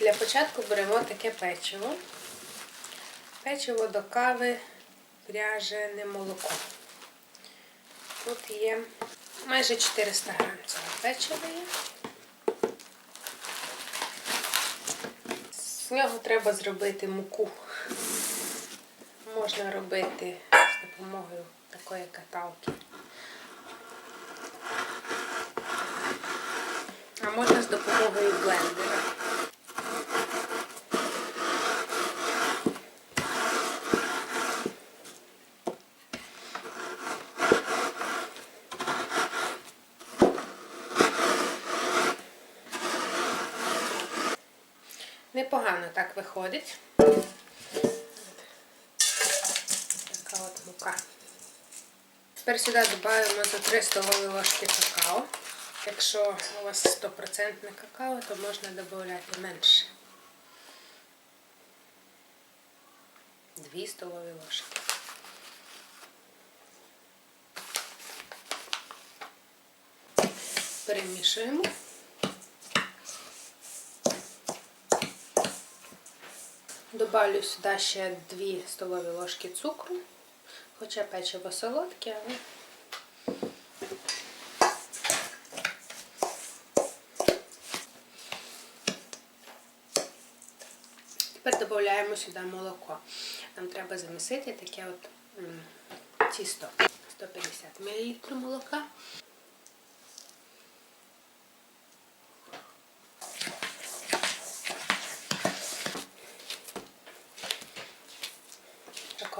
Для початку беремо таке печиво. Печиво до кави пряжене молоко. Тут є майже 400 грам цього печива. З нього треба зробити муку. Можна робити з допомогою такої каталки. А можна з допомогою блендера. Непогано так виходить. Така от мука. Тепер сюди додаємо за 3 столові ложки какао. Якщо у вас 100% какао, то можна додати менше. 2 столові ложки. Перемішуємо. Добавлю сюди ще 2 столові ложки цукру, хоча печиво солодке, але Тепер додаємо сюди молоко. Нам треба замісити таке от тісто. 150 мл молока.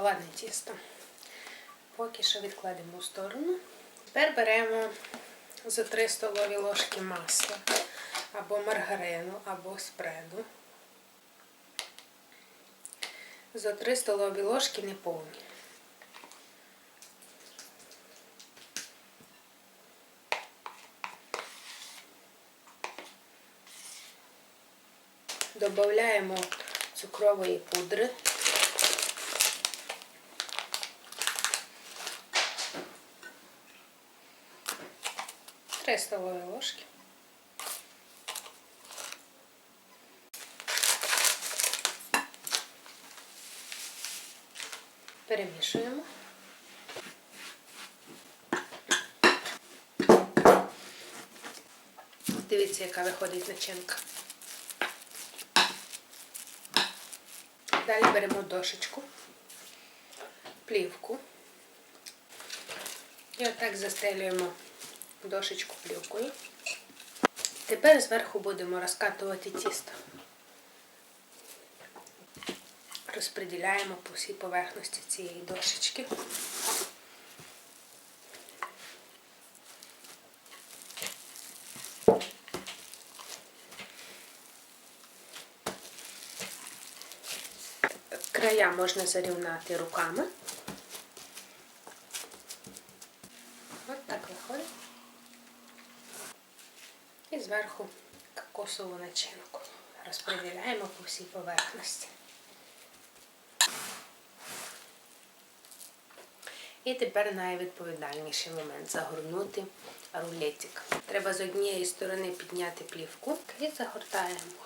Шоколадне тісто. Поки що відкладемо в сторону. Тепер беремо за 3 столові ложки масла або маргарину, або спреду. За 3 столові ложки неповні. Додаємо цукрової пудри. Три столові ложки. Перемішуємо. Дивіться, яка виходить начинка. Далі беремо дошечку, плівку. І отак застелюємо дошечку плівкою. Тепер зверху будемо розкатувати тісто. Розподіляємо по всій поверхності цієї дошечки. Края можна зарівнати руками. От так виходить. І зверху кокосову начинку. Розподіляємо по всій поверхності. І тепер найвідповідальніший момент загорнути рулетик. Треба з однієї сторони підняти плівку і загортаємо.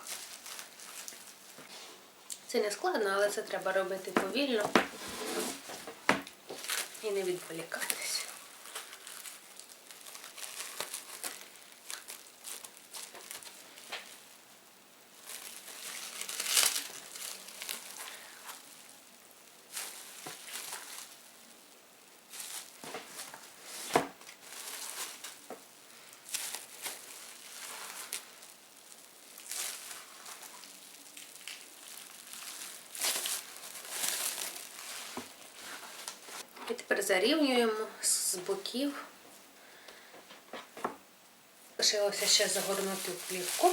Це не складно, але це треба робити повільно і не відволікатися. І тепер зарівнюємо з боків. Лишилося ще загорнути в плівку.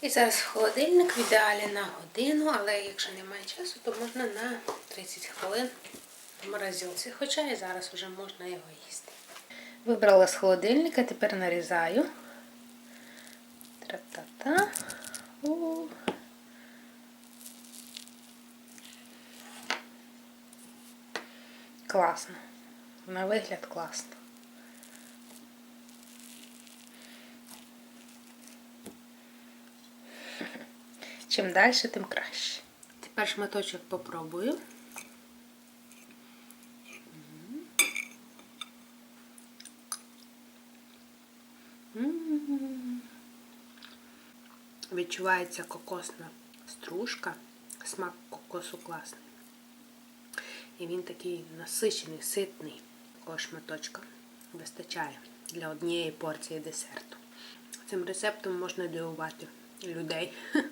І зараз холодильник в ідеалі на годину, але якщо немає часу, то можна на 30 хвилин в морозилці. Хоча і зараз вже можна його їсти. Вибрала з холодильника, тепер нарізаю. Тра-та-та. Класно. На вигляд класно. Чим далі, тим краще. Тепер шматочок попробую. Відчувається кокосна стружка, смак кокосу класний. І він такий насичений, ситний. Такого шматочка вистачає для однієї порції десерту. Цим рецептом можна дивувати людей.